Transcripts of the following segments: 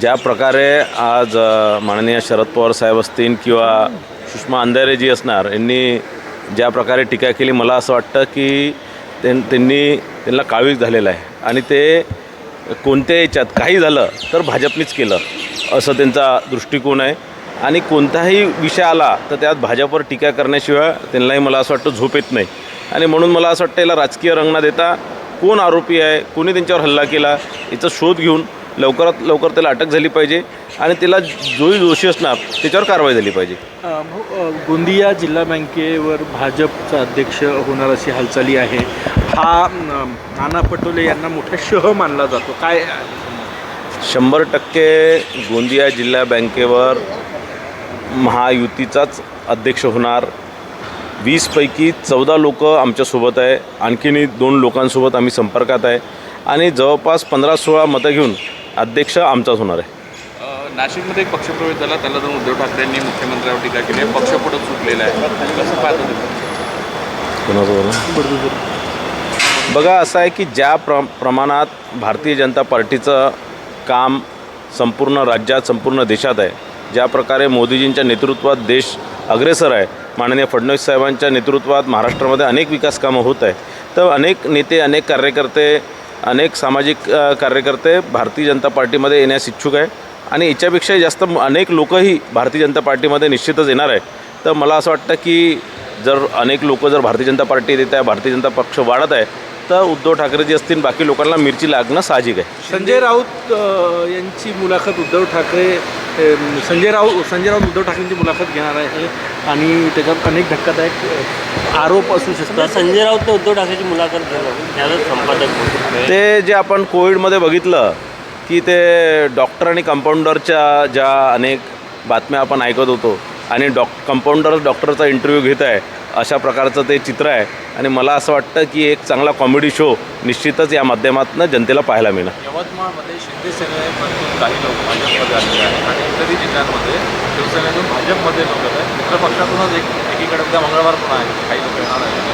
ज्या प्रकारे आज माननीय शरद पवार साहेब असतील किंवा सुषमा अंधारे जी असणार यांनी ज्या प्रकारे टीका केली मला असं वाटतं की त्यां त्यांनी त्यांना काळीक झालेलं आहे. आणि ते कोणत्याही याच्यात काही झालं तर भाजपनीच केलं असं त्यांचा दृष्टिकोन आहे. आणि कोणताही विषय आला तर त्यात भाजपवर टीका करण्याशिवाय त्यांनाही मला असं वाटतं झोप येत नाही. आणि म्हणून मला असं वाटतं याला राजकीय रंग न देता कोण आरोपी आहे कोणी त्यांच्यावर हल्ला केला याचा शोध घेऊन लवकरात लवकर त्याला अटक झाली पाहिजे आणि त्याला जोही दोषी असणार त्याच्यावर कारवाई झाली पाहिजे. गोंदिया जिल्हा बँकेवर भाजपचा अध्यक्ष होणार अशी हालचाली आहे. हा नाना पटोले यांना मोठा शह मानला जातो. काय शंभर टक्के गोंदिया जिल्हा बँकेवर महायुतीचाच अध्यक्ष होणार. वीसपैकी चौदा लोक आमच्यासोबत आहे. आणखीनही दोन लोकांसोबत आम्ही संपर्कात आहे. आणि जवळपास पंधरा सोळा मतं घेऊन अध्यक्ष आमचाच होणार आहे. नाशिकमध्ये एक पक्षप्रवेश झाला. त्याला जाऊन उद्धव ठाकरेंनी मुख्यमंत्र्यावर टीका केली आहे. पक्ष पुढे सुटलेला आहे. कसं पाहतो बघा असं आहे की ज्या प्र प्रमाणात भारतीय जनता पार्टीचं काम संपूर्ण राज्यात संपूर्ण देशात आहे ज्या प्रकारे मोदीजींच्या नेतृत्वात देश अग्रेसर आहे माननीय फडणवीस साहेबांच्या नेतृत्वात महाराष्ट्रामध्ये अनेक विकास कामं होत आहे तर अनेक नेते अनेक कार्यकर्ते अनेक सामाजिक कार्यकर्ते भारतीय जनता पार्टीमध्ये येण्यास इच्छुक आहे. आणि याच्यापेक्षाही जास्त अनेक लोकही भारतीय जनता पार्टीमध्ये निश्चितच येणार आहे. तर मला असं वाटतं की जर अनेक लोक जर भारतीय जनता पार्टी येत आहे भारतीय जनता पक्ष वाढत आहे तर उद्धव ठाकरे जे असतील बाकी लोकांना मिरची लागणं साहजिक आहे. संजय राऊत यांची मुलाखत उद्धव ठाकरे संजय राऊत संजय राऊत उद्धव ठाकरेंची मुलाखत घेणार आहे. आणि त्याच्यात अनेक धक्कादायक आरोप असू शकतात संजय राऊत ते उद्धव ठाकरेची मुलाखत घेणं त्याचं संपादक. ते जे आपण कोविडमध्ये बघितलं की ते डॉक्टर आणि कंपाऊंडरच्या ज्या अनेक बातम्या आपण ऐकत होतो आणि डॉक कंपाऊंडर डॉक्टरचा इंटरव्ह्यू घेत आहे अशा प्रकारचं ते चित्र आहे. आणि मला असं वाटतं की एक चांगला कॉमेडी शो निश्चितच या माध्यमातून जनतेला पाहायला मिळणार. यवतमाळमध्ये शिंदे सेनेमधून काही लोक भाजपमध्ये आलेले आहेत आणि इतरही जिल्ह्यांमध्ये शिवसेनेतून भाजपमध्ये लोक आहेत मित्रपक्षातूनच एक एकीकडे उद्या मंगळवार पण आहे. काही लोक येणार आहेत.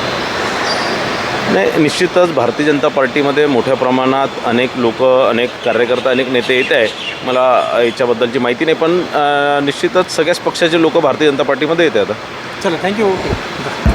नाही निश्चितच भारतीय जनता पार्टीमध्ये मोठ्या प्रमाणात अनेक लोक अनेक कार्यकर्ता अनेक नेते येत आहे. मला याच्याबद्दलची माहिती नाही पण निश्चितच सगळ्याच पक्षाचे लोक भारतीय जनता पार्टीमध्ये येत आहेत. चला थँक्यू ओके